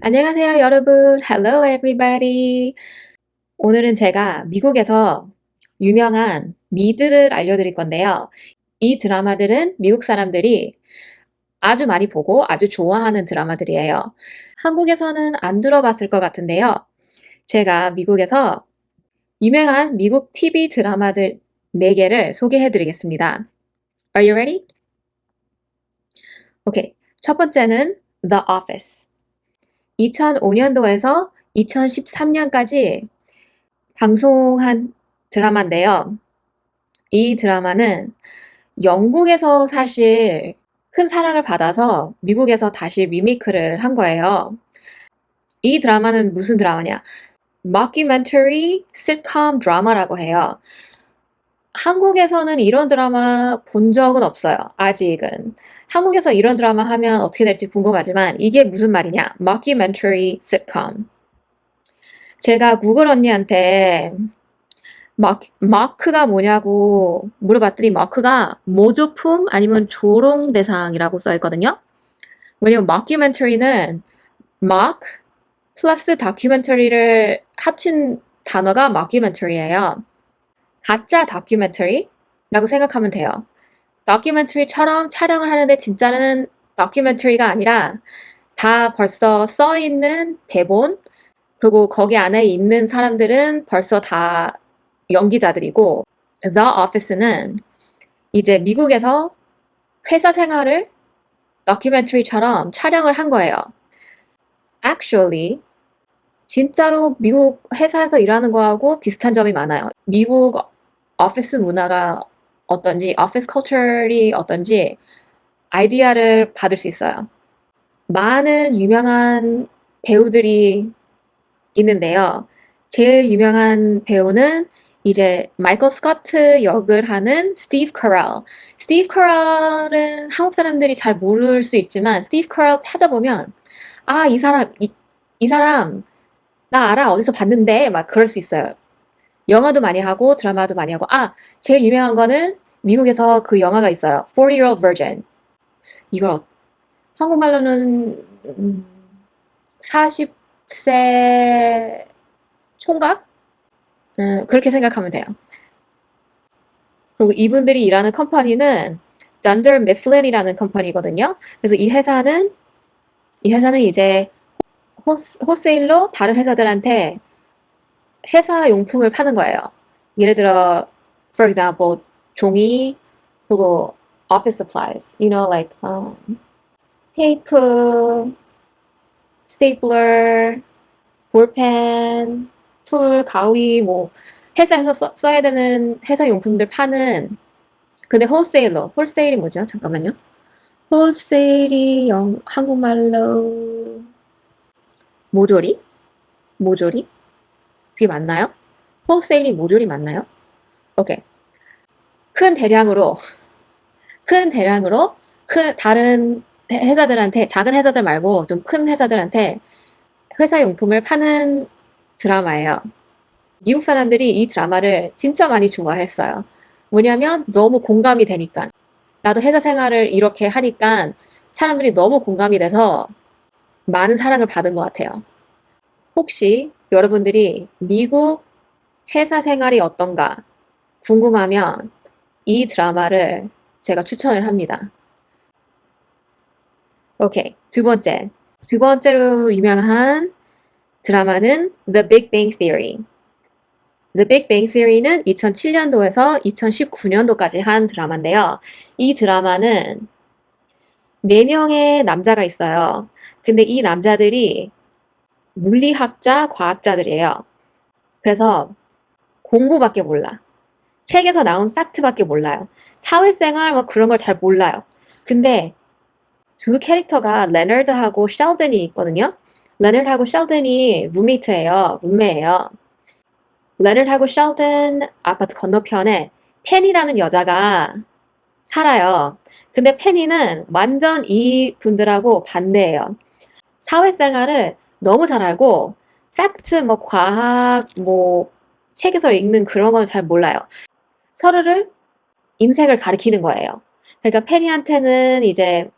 안녕하세요, 여러분. Hello, everybody. 오늘은 제가 미국에서 유명한 미드를 알려드릴 건데요. 이 드라마들은 미국 사람들이 아주 많이 보고 아주 좋아하는 드라마들이에요. 한국에서는 안 들어봤을 것 같은데요. 제가 미국에서 유명한 미국 TV 드라마들 4개를 소개해 드리겠습니다. Are you ready? 오케이. 첫 번째는 The Office. 2005년도에서 2013년까지 방송한 드라마인데요. 이 드라마는 영국에서 사실 큰 사랑을 받아서 미국에서 다시 리메이크를 한 거예요. 이 드라마는 무슨 드라마냐? mockumentary sitcom 드라마라고 해요. 한국에서는 이런 드라마 본 적은 없어요. 아직은. 한국에서 이런 드라마 하면 어떻게 될지 궁금하지만 이게 무슨 말이냐? mockumentary sitcom. 제가 구글 언니한테 마크, 마크가 뭐냐고 물어봤더니 마크가 모조품 아니면 조롱 대상이라고 써 있거든요. 왜냐면 mockumentary는 mock 플러스 다큐멘터리를 합친 단어가 mockumentary예요. 가짜 다큐멘터리라고 생각하면 돼요. 다큐멘터리처럼 촬영을 하는데 진짜는 다큐멘터리가 아니라 다 벌써 써 있는 대본 그리고 거기 안에 있는 사람들은 벌써 다 연기자들이고 The Office는 이제 미국에서 회사 생활을 다큐멘터리처럼 촬영을 한 거예요. Actually 진짜로 미국 회사에서 일하는 거하고 비슷한 점이 많아요. 미국 오피스 문화가 어떤지, 오피스 컬처리 어떤지 아이디어를 받을 수 있어요. 많은 유명한 배우들이 있는데요. 제일 유명한 배우는 이제 마이클 스코트 역을 하는 스티브 커럴. 스티브 커럴은 한국 사람들이 잘 모를 수 있지만 스티브 커럴 찾아보면 아, 이 사람 이, 이 사람 나 알아 어디서 봤는데 막 그럴 수 있어요. 영화도 많이 하고 드라마도 많이 하고 아, 제일 유명한 거는 미국에서 그 영화가 있어요. 40-year-old virgin. 이걸 어- 한국말로는 음, 40세 총각? 음, 그렇게 생각하면 돼요. 그리고 이분들이 일하는 컴퍼니는 Dunder Mifflin이라는 컴퍼니거든요. 그래서 이 회사는 이 회사는 이제 호스, 호세일로 다른 회사들한테 회사 용품을 파는 거예요. 예를 들어, for example, 종이 그리고 office supplies, you know, like um, 테이프, 스테이플러, 볼펜, 툴, 가위, 뭐 회사에서 써, 써야 되는 회사 용품들 파는 근데 홀세일러, 홀세일이 뭐죠? 잠깐만요. 홀세일이 영, 한국말로 모조리? 모조리? 그게 맞나요? 홀세일이 모조리 맞나요? 오케이. 큰 대량으로 큰 대량으로 큰 다른 회- 회사들한테 작은 회사들 말고 좀 큰 회사들한테 회사 용품을 파는 드라마예요. 미국 사람들이 이 드라마를 진짜 많이 좋아했어요. 왜냐면 너무 공감이 되니까. 나도 회사 생활을 이렇게 하니까 사람들이 너무 공감이 돼서 많은 사랑을 받은 것 같아요. 혹시 여러분들이 미국 회사 생활이 어떤가 궁금하면 이 드라마를 제가 추천을 합니다. 오케이. 두 번째. 두 번째로 유명한 드라마는 The Big Bang Theory. The Big Bang Theory는 2007년도에서 2019년도까지 한 드라마인데요. 이 드라마는 4명의 남자가 있어요. 근데 이 남자들이 물리학자, 과학자들이에요. 그래서 공부밖에 몰라. 책에서 나온 팩트밖에 몰라요. 사회생활 뭐 그런 걸 잘 몰라요. 근데 두 캐릭터가 레너드하고 셸든이 있거든요. 레너드하고 셸든이 룸메이트예요. 룸메예요. 레너드하고 셸든 아파트 건너편에 펜이라는 여자가 살아요. 근데 페니는 완전 이 분들하고 반대예요. 사회생활을 너무 잘 알고 팩트 뭐 과학 뭐 책에서 읽는 그런 건 잘 몰라요. 서로를 인생을 가리키는 거예요. 그러니까 페니한테는 이제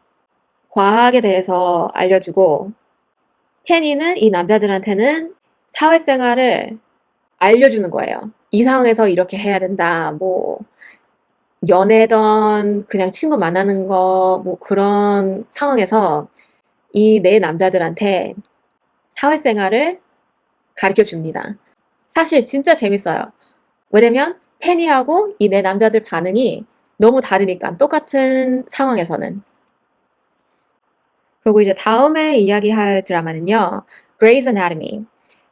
과학에 대해서 알려주고 페니는 이 남자들한테는 사회생활을 알려주는 거예요. 이 상황에서 이렇게 해야 된다. 뭐 연애던 그냥 친구 만나는 거 뭐 그런 상황에서 이 네 남자들한테 사회생활을 가르쳐 줍니다. 사실 진짜 재밌어요. 왜냐면 페니하고 이 네 남자들 반응이 너무 다르니까 똑같은 상황에서는. 그리고 이제 다음에 이야기할 드라마는요. Grey's Anatomy.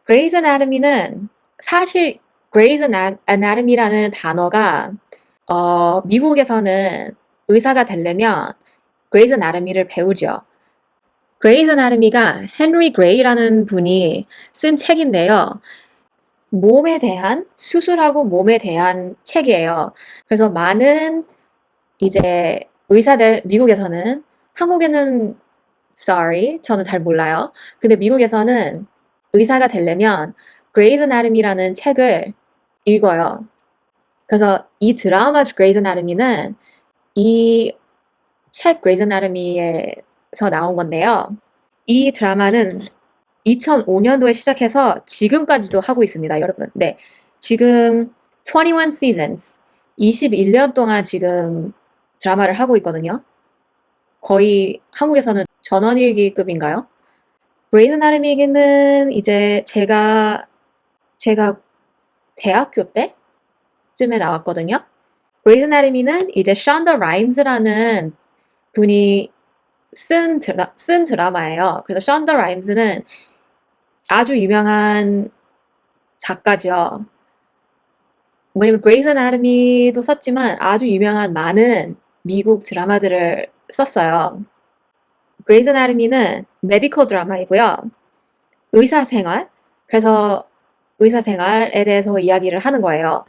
Grey's Anatomy는 사실 Grey's Ana- Anatomy라는 단어가 어, 미국에서는 의사가 되려면 Grey's Anatomy를 배우죠. Grey's Anatomy가 헨리 그레이라는 분이 쓴 책인데요. 몸에 대한 수술하고 몸에 대한 책이에요. 그래서 많은 이제 의사들 미국에서는 한국에는 sorry 저는 잘 몰라요. 근데 미국에서는 의사가 되려면 Grey's Anatomy라는 책을 읽어요. 그래서 이 드라마 Grey's Anatomy는 이 책 Anatomy에서 나온 건데요. 이 드라마는 2005년도에 시작해서 지금까지도 하고 있습니다, 여러분. 네. 지금 21 seasons, 21년 동안 지금 드라마를 하고 있거든요. 거의 한국에서는 전원일기급인가요? 그레이스 나름이기는 이제 제가 제가 대학교 때쯤에 나왔거든요. 그레이스 나름이는 이제 션더 라임스라는 분이 쓴, 드라, 쓴 드라마예요. 그래서 션더 라임스는 아주 유명한 작가죠. 왜냐면 그레이스 나름이도 썼지만 아주 유명한 많은 미국 드라마들을 썼어요. 그레이스 나름이는 메디컬 드라마이고요. 의사 생활. 그래서 의사 생활에 대해서 이야기를 하는 거예요.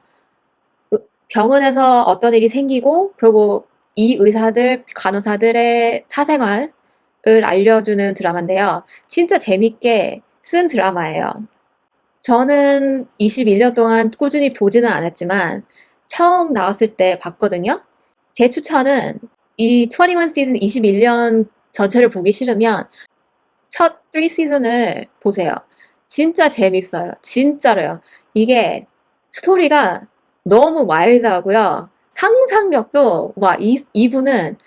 으- 병원에서 어떤 일이 생기고, 그리고 이 의사들, 간호사들의 사생활을 알려주는 드라마인데요. 진짜 재밌게 쓴 드라마예요. 저는 21년 동안 꾸준히 보지는 않았지만, 처음 나왔을 때 봤거든요. 제 추천은 이 21 시즌 21년 전체를 보기 싫으면 첫 3 시즌을 보세요. 진짜 재밌어요. 진짜로요. 이게 스토리가 너무 와일드하고요. 상상력도 와, 이, 이분은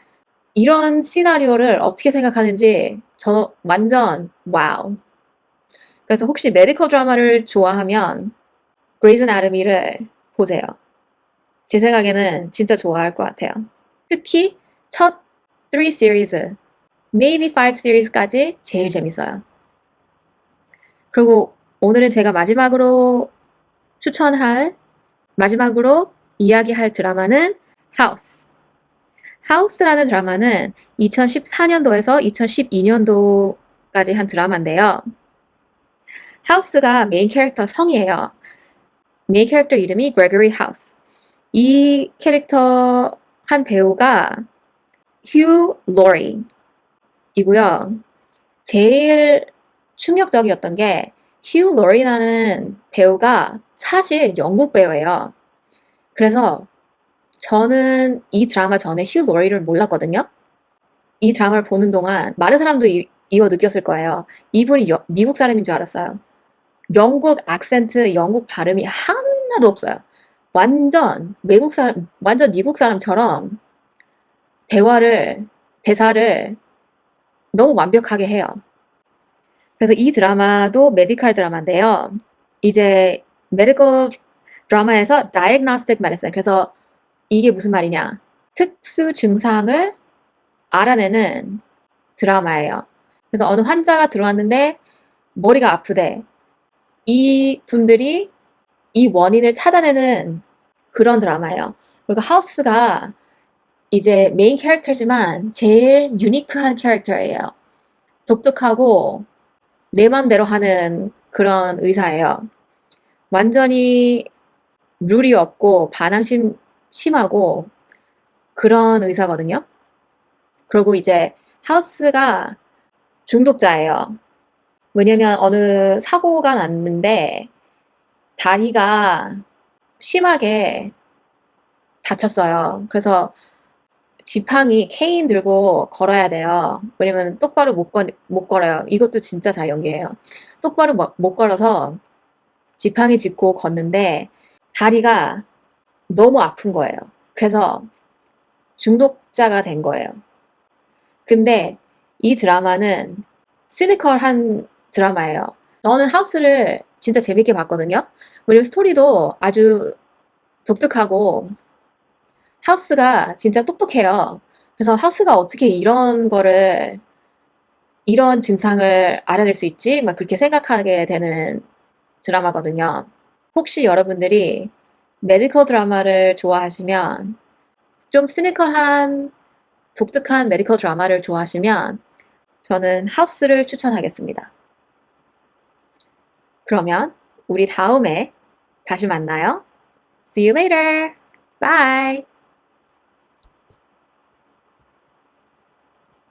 이런 시나리오를 어떻게 생각하는지 저 완전 와우. 그래서 혹시 메디컬 드라마를 좋아하면 그레이즈 나르미를 보세요. 제 생각에는 진짜 좋아할 것 같아요. 특히 첫 3 시리즈, maybe 5 시리즈까지 제일 재밌어요. 그리고 오늘은 제가 마지막으로 추천할, 마지막으로 이야기할 드라마는. 하우스라는 드라마는 2014년도에서 2012년도까지 한 드라마인데요. 하우스가 메인 캐릭터 성이에요. 메인 캐릭터 이름이 그레고리 하우스. 이 캐릭터 한 배우가 휴 로리이고요. 제일 충격적이었던 게 휴 로리라는 배우가 사실 영국 배우예요. 그래서 저는 이 드라마 전에 휴 로리를 몰랐거든요. 이 드라마를 보는 동안 많은 사람도 이, 이거 느꼈을 거예요. 이분이 여- 미국 사람인 줄 알았어요. 영국 악센트, 영국 발음이 하나도 없어요. 완전 외국 사람, 완전 미국 사람처럼 대화를, 대사를 너무 완벽하게 해요. 그래서 이 드라마도 메디컬 드라마인데요. 이제 메디컬 드라마에서 diagnostic medicine. 그래서 이게 무슨 말이냐? 특수 증상을 알아내는 드라마예요. 그래서 어느 환자가 들어왔는데 머리가 아프대. 이 분들이 이 원인을 찾아내는 그런 드라마예요. 그리고 하우스가 이제 메인 캐릭터지만 제일 유니크한 캐릭터예요. 독특하고 내 맘대로 하는 그런 의사예요. 완전히 룰이 없고 반항심 심하고 그런 의사거든요. 그리고 이제 하우스가 중독자예요. 왜냐면 어느 사고가 났는데 다리가 심하게 다쳤어요. 그래서 지팡이 케인 들고 걸어야 돼요. 왜냐면 똑바로 못, 걸, 못 걸어요. 이것도 진짜 잘 연기해요. 똑바로 못, 못 걸어서 지팡이 짚고 걷는데 다리가 너무 아픈 거예요. 그래서 중독자가 된 거예요. 근데 이 드라마는 시니컬한 드라마예요. 저는 하우스를 진짜 재밌게 봤거든요. 왜냐면 스토리도 아주 독특하고 하우스가 진짜 똑똑해요. 그래서 하우스가 어떻게 이런 거를 이런 증상을 알아낼 수 있지? 막 그렇게 생각하게 되는 드라마거든요. 혹시 여러분들이 메디컬 드라마를 좋아하시면 좀 시니컬한 독특한 메디컬 드라마를 좋아하시면 저는 하우스를 추천하겠습니다. 그러면 우리 다음에 다시 만나요. See you later. Bye.